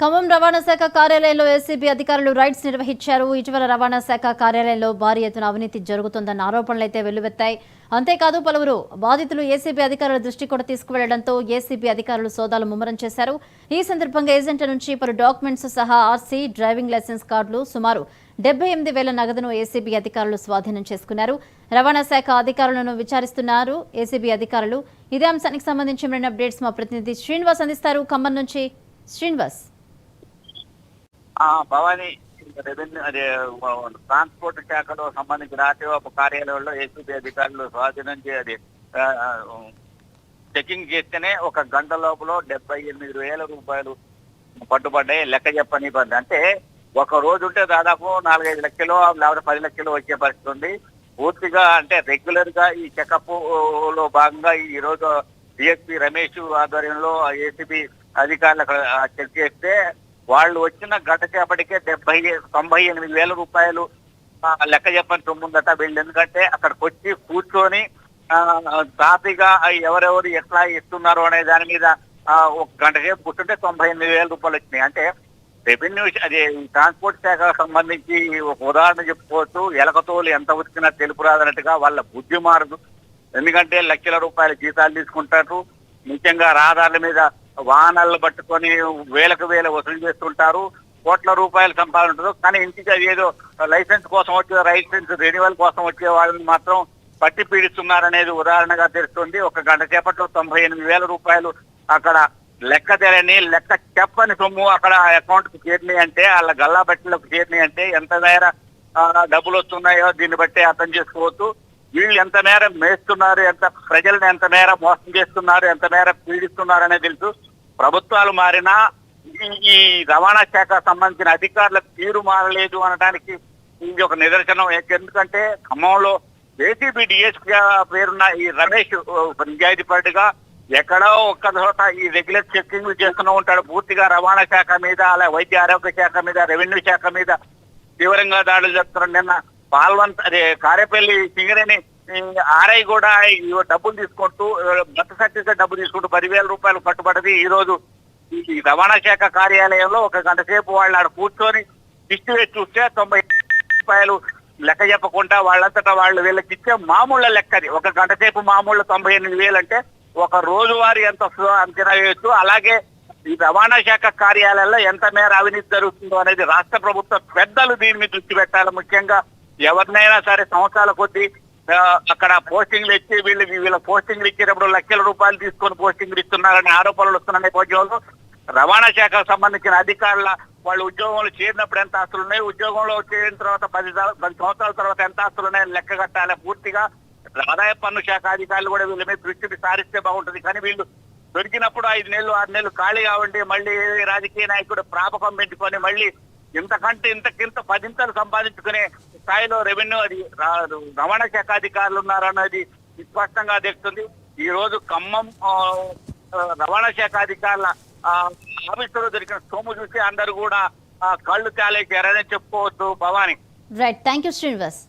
ఖమ్మం రవాణా శాఖ కార్యాలయంలో ఏసీబీ అధికారులు రైడ్స్ నిర్వహించారు. ఇటీవల రవాణా శాఖ కార్యాలయంలో భారీ ఎత్తున అవినీతి జరుగుతోందన్న ఆరోపణలైతే వెల్లువెత్తాయి. అంతేకాదు పలువురు బాధితులు ఏసీబీ అధికారుల దృష్టి కూడా తీసుకువెళ్ళడంతో ఏసీబీ అధికారులు సోదాలు ముమ్మరం చేశారు. ఈ సందర్భంగా ఏజెంట్ నుంచి పలు డాక్యుమెంట్స్ సహా ఆర్సీ డ్రైవింగ్ లైసెన్స్ కార్డులు సుమారు డెబ్బై ఎనిమిది వేల నగదును ఏసీబీ అధికారులు స్వాధీనం చేసుకున్నారు. రవాణా శాఖ అధికారులను విచారిస్తున్నారు. ఏసీబీ అధికారులు ఇదే అంశానికి సంబంధించి మరిన్ని అప్డేట్స్ మా ప్రతినిధి శ్రీనివాస్ అందిస్తారు. ఖమ్మం నుంచి శ్రీనివాస్. ఆ భవానీ రెవెన్యూ అదే ట్రాన్స్పోర్ట్ శాఖలో సంబంధించిన ఆర్టీఓ కార్యాలయంలో ఏసీబీ అధికారులు స్వాధీనం చే- అది చెకింగ్ చేస్తేనే ఒక గంట లోపల డెబ్బై ఎనిమిది వేల రూపాయలు పట్టుబడ్డాయి లెక్క చెప్పని పడ్డ అంటే ఒక రోజు ఉంటే దాదాపు నాలుగైదు లక్షలు లేకపోతే పది లక్షలు వచ్చే పరిస్థితి ఉంది. పూర్తిగా అంటే రెగ్యులర్గా ఈ చెకప్లో భాగంగా ఈ రోజు డిఎస్పీ రమేష్ ఆధ్వర్యంలో ఏసీబీ అధికారులు అక్కడ చెక్ చేస్తే వాళ్ళు వచ్చిన గంట చేపటికే డెబ్బై తొంభై ఎనిమిది వేల రూపాయలు లెక్క చెప్పని సొమ్ముందట వీళ్ళు. ఎందుకంటే అక్కడికి వచ్చి కూర్చొని ఆ, ఎవరెవరు ఎట్లా ఇస్తున్నారు అనే దాని మీద ఒక గంట సేపు కూర్చుంటే తొంభై ఎనిమిది వేల రూపాయలు వచ్చినాయి. అంటే రెవెన్యూ అదే ట్రాన్స్పోర్ట్ శాఖకు సంబంధించి ఒక ఉదాహరణ చెప్పుకోవచ్చు. ఎలకతోలు ఎంత వచ్చినా తెలుపు రాదన్నట్టుగా వాళ్ళ బుద్ధి మారదు. ఎందుకంటే లక్షల రూపాయల జీతాలు తీసుకుంటారు. ముఖ్యంగా రహదారుల మీద వాహనాలను పట్టుకొని వేలకు వేల వసూలు చేస్తుంటారు. కోట్ల రూపాయలు సంపాదన ఉంటుంది కానీ ఇంటికి అది ఏదో లైసెన్స్ కోసం వచ్చే లైసెన్స్ రెన్యువల్ కోసం వచ్చే వాళ్ళని మాత్రం పట్టి పీడిస్తున్నారనేది ఉదాహరణగా తెలుస్తుంది. ఒక గంట సేపట్లో తొంభై ఎనిమిది వేల రూపాయలు అక్కడ లెక్క తెరని లెక్క చెప్పని సొమ్ము అక్కడ అకౌంట్కు చేరినాయి అంటే వాళ్ళ గల్లా బట్టలకు చేరినాయి అంటే ఎంత మేర ఆ, డబ్బులు వస్తున్నాయో దీన్ని బట్టి అర్థం చేసుకోవచ్చు. వీళ్ళు ఎంత మేర మేస్తున్నారు ఎంత ప్రజల్ని ఎంత మేర మోసం చేస్తున్నారు ఎంత మేర పీడిస్తున్నారు అనేది తెలుసు. ప్రభుత్వాలు మారినా ఈ- రవాణా శాఖ సంబంధించిన అధికారుల తీరు మారలేదు అనడానికి ఇది ఒక నిదర్శనం. ఎందుకంటే ఖమ్మంలో ఏసీబీ డిఎస్ పేరున్న ఈ రమేష్ నిజాయితీపరుడుగా ఎక్కడో ఒక్క చోట ఈ రెగ్యులర్ చెక్కింగ్ చేస్తూనే ఉంటాడు. పూర్తిగా రవాణా శాఖ మీద అలా వైద్య ఆరోగ్య శాఖ మీద రెవెన్యూ శాఖ మీద తీవ్రంగా దాడులు జరుపుతున్నారు నిన్న పాల్వంత్ అదే కారేపల్లి సింగరేణి ఆర్ఐ కూడా డబ్బులు తీసుకుంటూ బర్త్ సర్టిఫికేట్ డబ్బు తీసుకుంటూ పదివేల రూపాయలు పట్టుబడింది ఈ రోజు ఈ రవాణా శాఖ కార్యాలయంలో ఒక గంట సేపు వాళ్ళు ఆడ కూర్చొని లిస్టు వేసి చూస్తే తొంభై రూపాయలు లెక్క చెప్పకుండా వాళ్ళంతటా వాళ్ళు వీళ్ళకి ఇచ్చే మామూళ్ళ లెక్కది ఒక గంట సేపు మామూలు తొంభై ఎనిమిది వేలు అంటే ఒక రోజువారీ ఎంత వస్తుందో అంచనా వేయచ్చు. అలాగే ఈ రవాణా శాఖ కార్యాలయాల్లో ఎంత మేర అవినీతి జరుగుతుందో అనేది రాష్ట్ర ప్రభుత్వ పెద్దలు దీని మీద దృష్టి పెట్టాలి. ముఖ్యంగా ఎవరినైనా సరే సంవత్సరాల కొద్దీ అక్కడ పోస్టింగ్లు ఇచ్చి వీళ్ళు వీళ్ళ పోస్టింగ్లు ఇచ్చేటప్పుడు లక్షల రూపాయలు తీసుకొని పోస్టింగ్లు ఇస్తున్నారనే ఆరోపణలు వస్తున్న నేపథ్యంలో రవాణా శాఖకు సంబంధించిన అధికారుల వాళ్ళు ఉద్యోగంలో చేరినప్పుడు ఎంత ఆస్తులు ఉన్నాయి ఉద్యోగంలో చేరిన తర్వాత పది పది సంవత్సరాల తర్వాత ఎంత ఆస్తులు ఉన్నాయని లెక్క కట్టాలి పూర్తిగా. ఆదాయ పన్ను శాఖ అధికారులు కూడా వీళ్ళ మీద దృష్టిని సారిస్తే బాగుంటుంది. కానీ వీళ్ళు దొరికినప్పుడు ఐదు నెలలు ఆరు నెలలు ఖాళీగా ఉండి మళ్ళీ రాజకీయ నాయకుడు ప్రాపకం పెట్టుకొని మళ్ళీ ఇంతకంటే ఇంతకింత పదింతలు సంపాదించుకునే స్థాయిలో రెవెన్యూ అది రవాణా శాఖ అధికారులు ఉన్నారన్నది స్పష్టంగా తెలుస్తుంది. ఈ రోజు ఖమ్మం ఆ, రవాణా శాఖ అధికారుల ఆ, ఆఫీసులో దొరికిన సొమ్ము చూసి అందరు కూడా కళ్ళు తేలేశారని చెప్పుకోవచ్చు Bhavani. Right thank you Srinivas